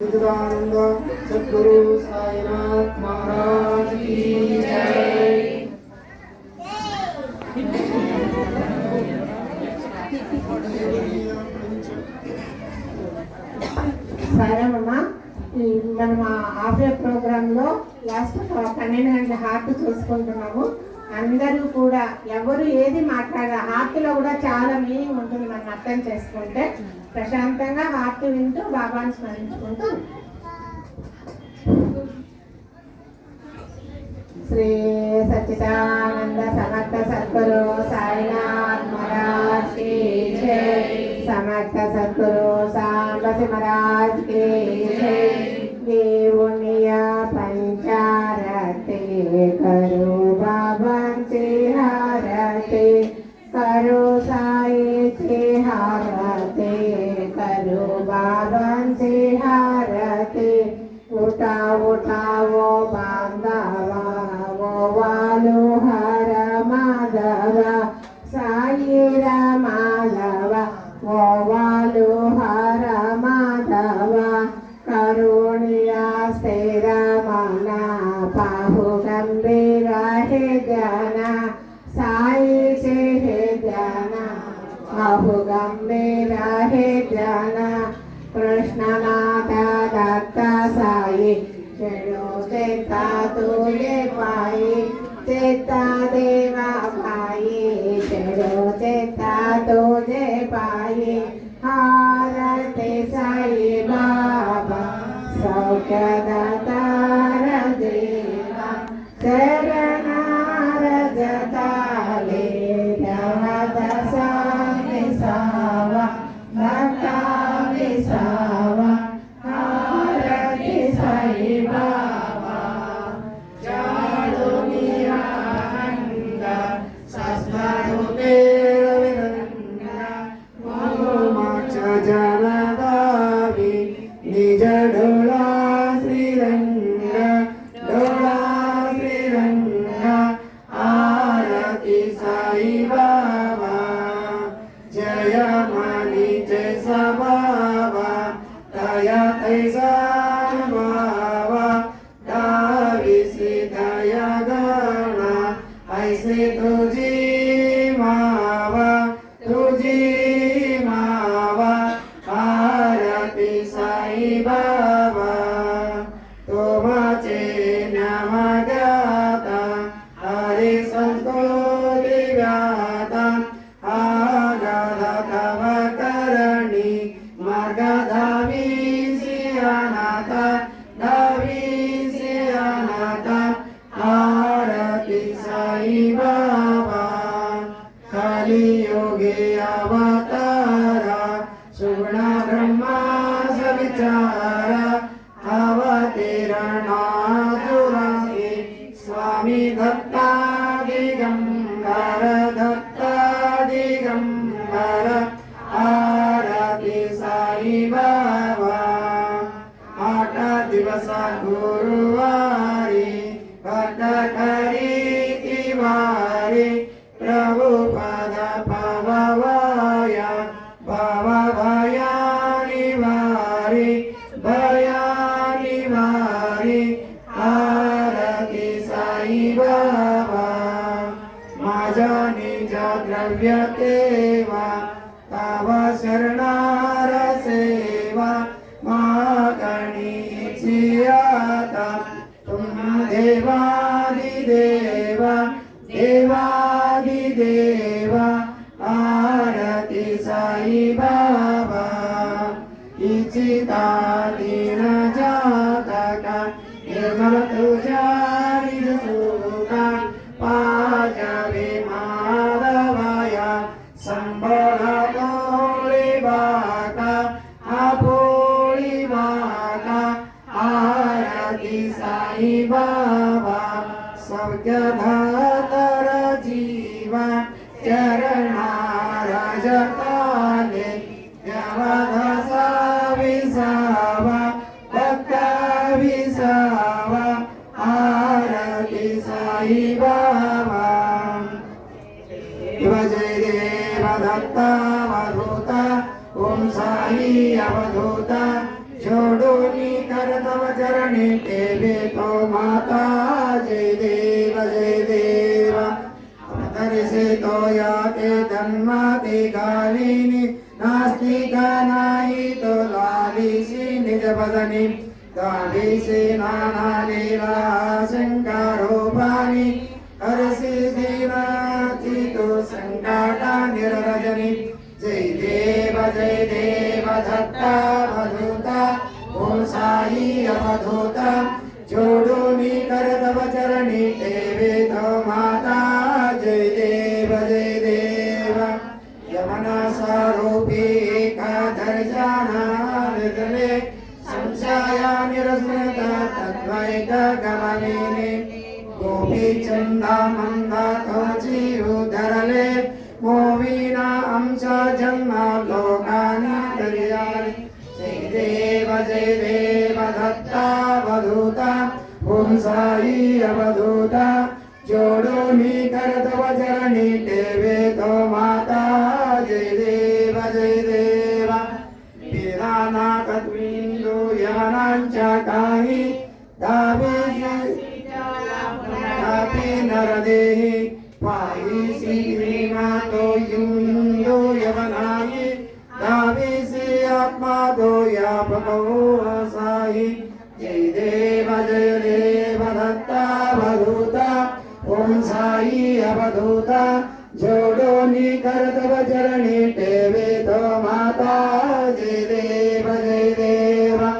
సరే అమ్మా साईनाथ महाराज की जय। లాస్ట్ పన్నెండు గంటల హార్ట్ చూసుకుంటున్నాము. అందరూ కూడా ఎవరు ఏది మాట్లాడారు హార్ట్లో కూడా చాలా మీనింగ్ ఉంటుంది మనం అర్థం చేసుకుంటే. ప్రశాంతంగా హార్ట్ వింటూ బాబాను స్మరించుకుంటూ. శ్రీ సచిదానంద సమర్థ సద్గురు సాయినాథ్ మహారాజ్ సమర్థ సద్గురు సాంబసి మహారాజ్కి કરો બાબાંચી આરતી કરો बाहु गंभीरा हे जाना कृष्ण माता दत्ता साई शरणो देता ये पाई देता दे Sadguru Sita. देवदत्तावधूत ॐ साई अवधूत जोडोनी कर तव चरणे देवे तो माता जय देव जय देव अवतरिषे तो याते तन्माते कालिनि नास्ति गानायि तो लालिषि निजवदनि कालिषि नानालीला शङ्कारोपानि निरजनी जय देव जय देव धत्ता भधोता ओम साई अवधोता जोडोनी करतव चरणी देवे तो माता। जय देव जय देव। यमना सारोपी एकाधर्जानादले संशया निरस्मृता तद्वैत गमनेने। मंदा तो देव जय देव दत्ता वधूता ओम साई अवधूता जोडो नी कर तव चरणी देवे तो माता जय देव जय देव वीराना कद्विन्दु यमनाञ्च काहि दावेशि अपि नरदेहि पाहि श्रीनाथो साहि जय देव जय देव दत्ता ओम साई अवधूता। जोडो नी कर तव चरणी टेवे तो माता। जय देव जय देव।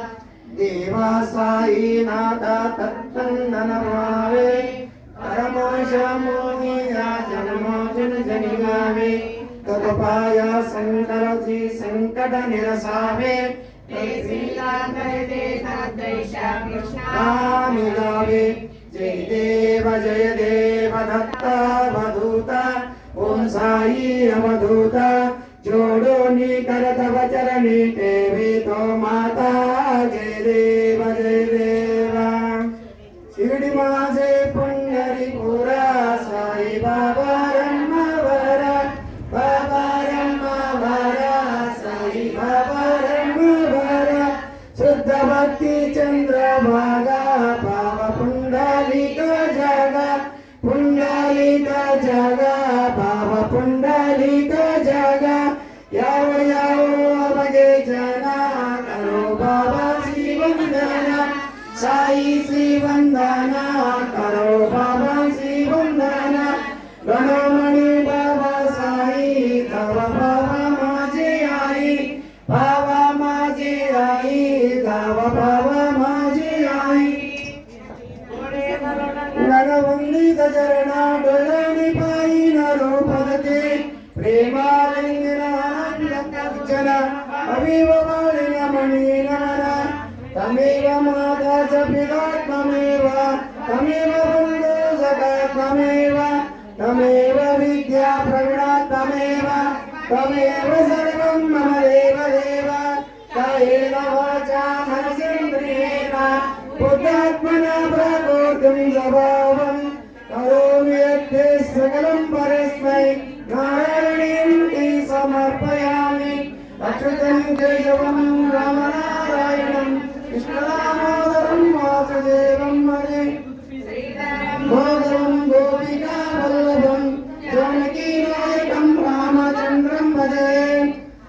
देवा साई नाथा तत्तंदन भावे। परमोशमोनिया जन्मोजन जनि गावे సర్వపాయ సంకరతి సంకట నిరసామే మిలావే జయ దేవ జయ దేవ దత్త మధూత ఓం సాయి అమధూత జోడో నీ కరత వచరణి దేవి మాత त्वमेव त्वमेव सर्वं मम देव देव कायेन वाचा मनसेन्द्रियेण बुद्धात्मना प्रकृतिं स्वभावं। करोमि यद्ये सकलं परस्मै नारायणीं समर्पयामि। अच्युतं केशवं रामनारायणं कृष्णदामोदरं वासुदेवं हरे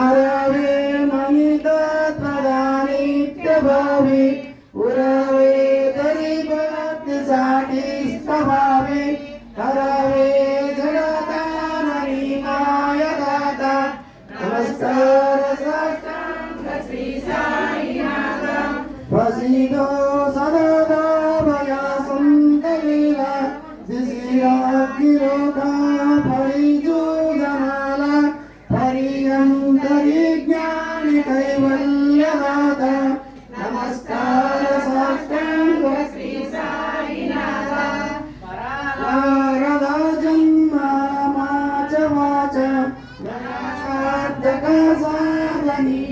மாறாவே மனித ததா நித்ய பாவி. Namaskar Dagasadani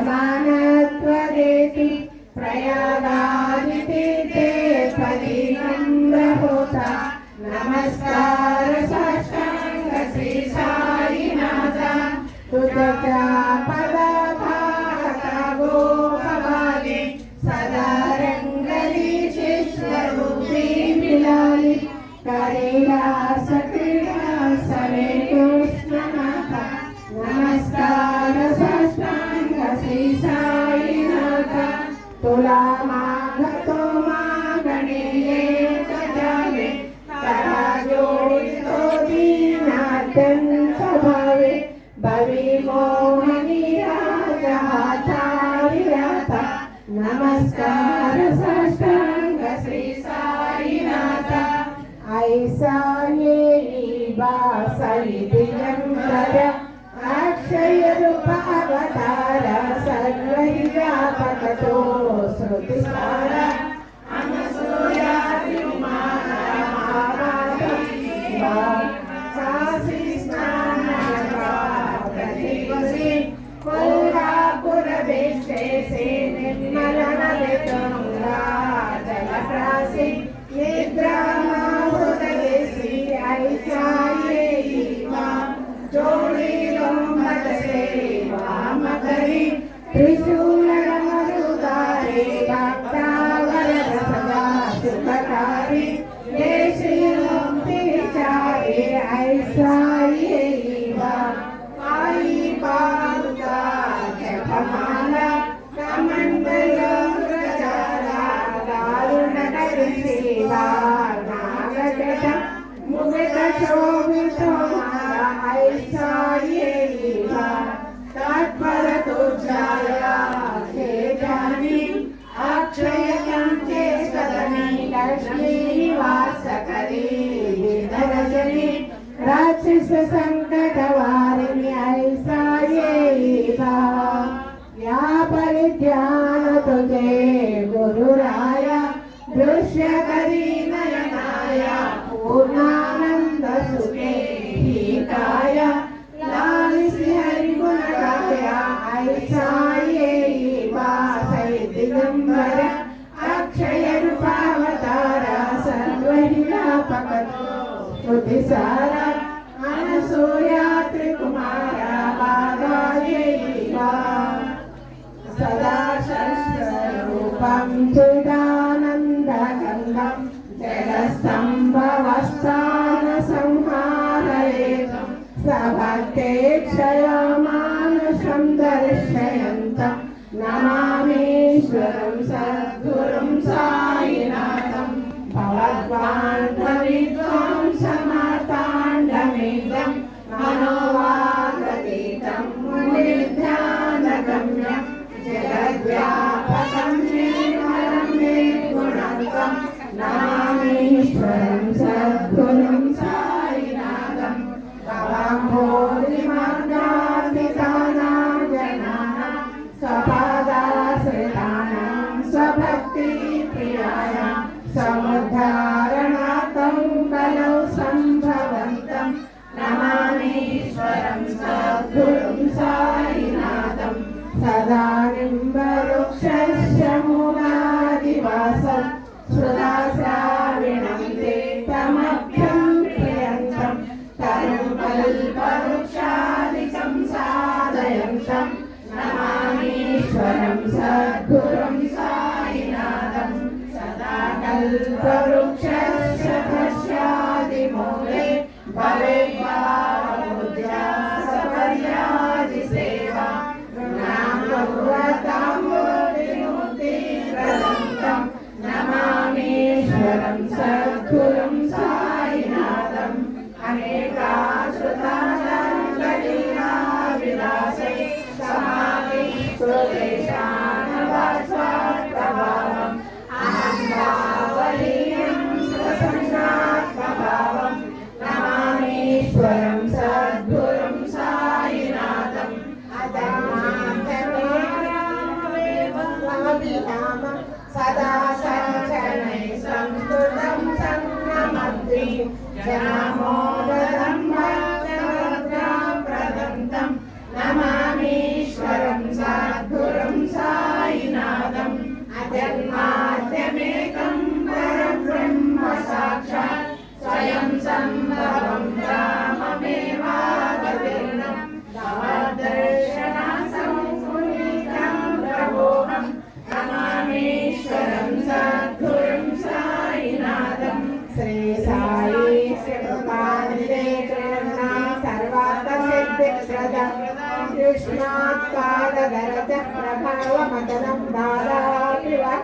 समानत्वदेति प्रयागा भविमोहनिराजाचारिरथ नमस्कार साष्टाङ्ग श्री साईनाथ ऐसायेयि वासयिति यन्त्र अक्षयरूपावतार सर्वैरापकतो श्रुतिस्मारा लक्ष्मी निवास करे दर्शनी राक्षस संकट वारिणी ऐसा ये या परित्याग రూపం చిదానందగంగం జగస్తంభవస్థాన సంహారయేతం సభక్తే క్షయమానసం నమామేశ్వరం Janamo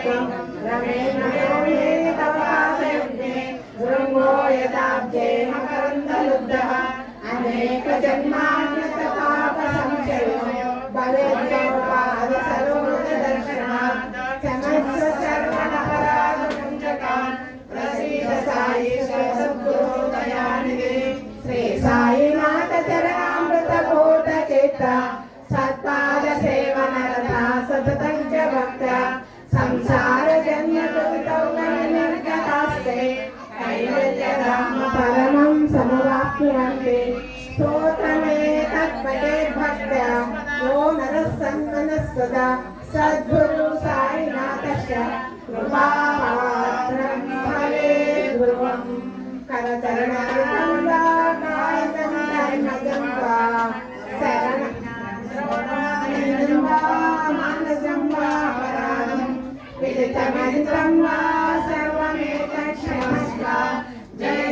सुदत्तं रमेण योगे तव पादयुग्ने भृङ्गो यदाब्जे मकरन्दलुब्धः अनेकजन्मान्यतपापसंशयो भवेद्योपादसरोजदर्शनात् समस्त सर्वनपराधपुञ्जकान् प्रसीद साई सद्गुरोदयानिधे श्री साईनाथ चरणामृतभूत ప్రస్తుత సద్గురు సాయినాథశ్య కృపాత్రం ఫలే ధ్రువం కరచరణంగా కాయకం ధర్మజం వా శరణ జయ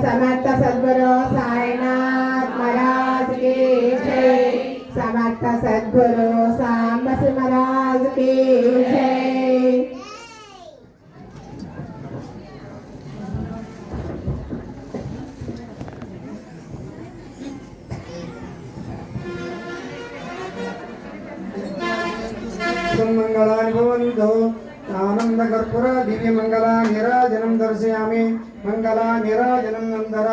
समर्थ सद्गुरु साईनाथ महाराज की जय। समर्थ सद्गुरु साम महाराज की जय। मंगलानि भवन्तु आनंद कर्पूर दिव्य मंगला निराजनम दर्शयामि। मंगला मङ्गलानिराजनं नन्दर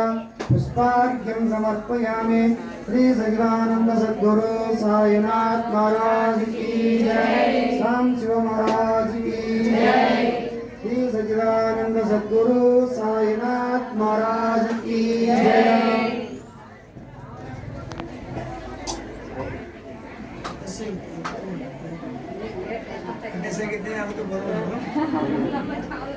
पुष्पार्घ्यं समर्पयामि। श्रीसचिदानन्दसद्गुरु सायनाथ महाराज की जय। शाम शिव महाराज की जय। श्री सचिदानंद सद्गुरु सायनाथ महाराज की जय। ऐसे कितने आपको तो बोलो।